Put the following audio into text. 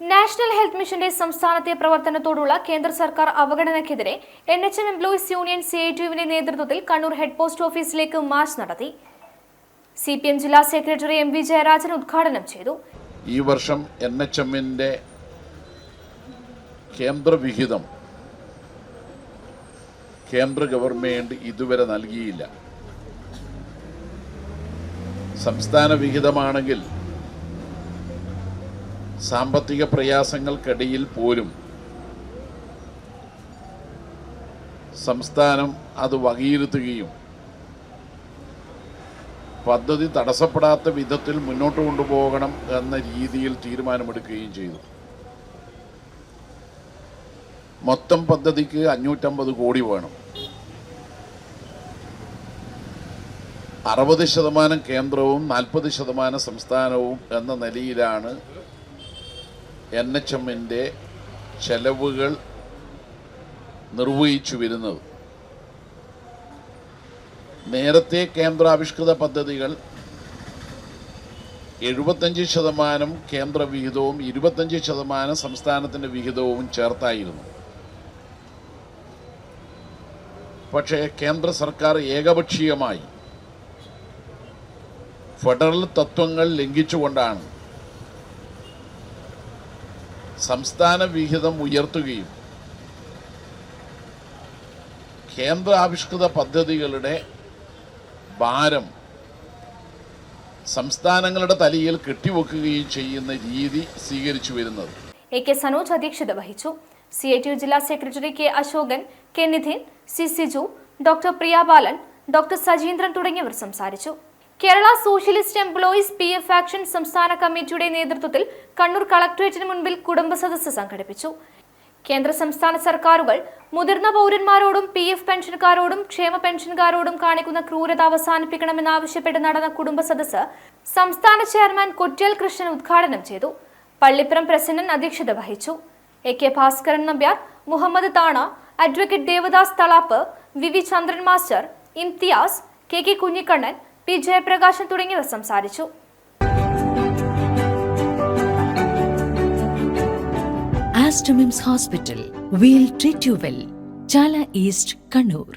National health മിഷന്റെ സംസ്ഥാനത്തെ പ്രവർത്തനത്തോടുള്ള കേന്ദ്ര സർക്കാർ അവഗണനയ്ക്കെതിരെ N H M employees union C I ടിയുവിന്റെ നേതൃത്വത്തിൽ കണ്ണൂർ ഹെഡ് പോസ്റ്റ് ഓഫീസിലേക്ക് മാർച്ച് നടത്തി. സി പി എം ജില്ലാ സെക്രട്ടറി എം വി ജയരാജൻ ഉദ്ഘാടനം ചെയ്തു. ഈ വർഷം എൻ എച്ച് എമ്മിന്റെ കേന്ദ്രവിഹിതം കേന്ദ്ര ഗവൺമെന്റ് ഇതുവരെ നൽകിയില്ല. സംസ്ഥാന വിഹിതമാണെങ്കിൽ സാമ്പത്തിക പ്രയാസങ്ങൾക്കിടയിൽ പോലും സംസ്ഥാനം അത് വകയിരുത്തുകയും പദ്ധതി തടസ്സപ്പെടാത്ത വിധത്തിൽ മുന്നോട്ട് കൊണ്ടുപോകണം എന്ന രീതിയിൽ തീരുമാനമെടുക്കുകയും ചെയ്തു. മൊത്തം പദ്ധതിക്ക് അഞ്ഞൂറ്റമ്പത് കോടി വേണം. അറുപത് ശതമാനം കേന്ദ്രവും നാൽപ്പത് ശതമാനം സംസ്ഥാനവും എന്ന നിലയിലാണ് എൻ എച്ച് എമ്മിന്റെ ചെലവുകൾ നിർവഹിച്ചു വരുന്നത്. നേരത്തെ കേന്ദ്രാവിഷ്കൃത പദ്ധതികൾ എഴുപത്തഞ്ച് ശതമാനം കേന്ദ്ര വിഹിതവും ഇരുപത്തഞ്ച് ശതമാനം സംസ്ഥാനത്തിന്റെ വിഹിതവും ചേർത്തായിരുന്നു. പക്ഷേ കേന്ദ്ര സർക്കാർ ഏകപക്ഷീയമായി ഫെഡറൽ തത്വങ്ങൾ ലംഘിച്ചുകൊണ്ടാണ് സംസ്ഥാന വിഹിതം ഉയർത്തുകയും കേന്ദ്ര ആവിഷ്കൃത പദ്ധതികളുടെ ഭാരം സംസ്ഥാനങ്ങളുടെ തലയിൽ കെട്ടിവെക്കുകയും ചെയ്യുന്ന രീതി സ്വീകരിച്ചു വരുന്നത്. എ കെ സനോജ് അധ്യക്ഷത വഹിച്ചു. സി ഐ ടി ജില്ലാ secretary K Ashokan K Nidhin C Siju doctor Priya Balan doctor Sajeendran തുടങ്ങിയവർ സംസാരിച്ചു. Kerala socialist employees P F action സംസ്ഥാന കമ്മിറ്റിയുടെ നേതൃത്വത്തിൽ കണ്ണൂർ കളക്ടറേറ്റിന് മുൻപിൽ കുടുംബ സദസ്സ് സംഘടിപ്പിച്ചു. കേന്ദ്ര സംസ്ഥാന സർക്കാരുകൾ മുതിർന്ന പൗരന്മാരോടും പി എഫ് പെൻഷൻകാരോടും ക്ഷേമ പെൻഷൻകാരോടും കാണിക്കുന്ന ക്രൂരത അവസാനിപ്പിക്കണമെന്നാവശ്യപ്പെട്ട് നടന്ന കുടുംബ സദസ്സ് സംസ്ഥാന ചെയർമാൻ കൊറ്റ്യാൽ കൃഷ്ണൻ ഉദ്ഘാടനം ചെയ്തു. പള്ളിപ്പുറം പ്രസിഡന്റ് അധ്യക്ഷത വഹിച്ചു. A K Bhaskaran Nambiar Muhammad Thana advocate Devadas Thalap V V Chandran master Imtiyaz K K Kunhikannan P Jayaprakashan തുടങ്ങിയവർ സംസാരിച്ചു Aster MIMS hospital we'll treat you well Chala east Kannur.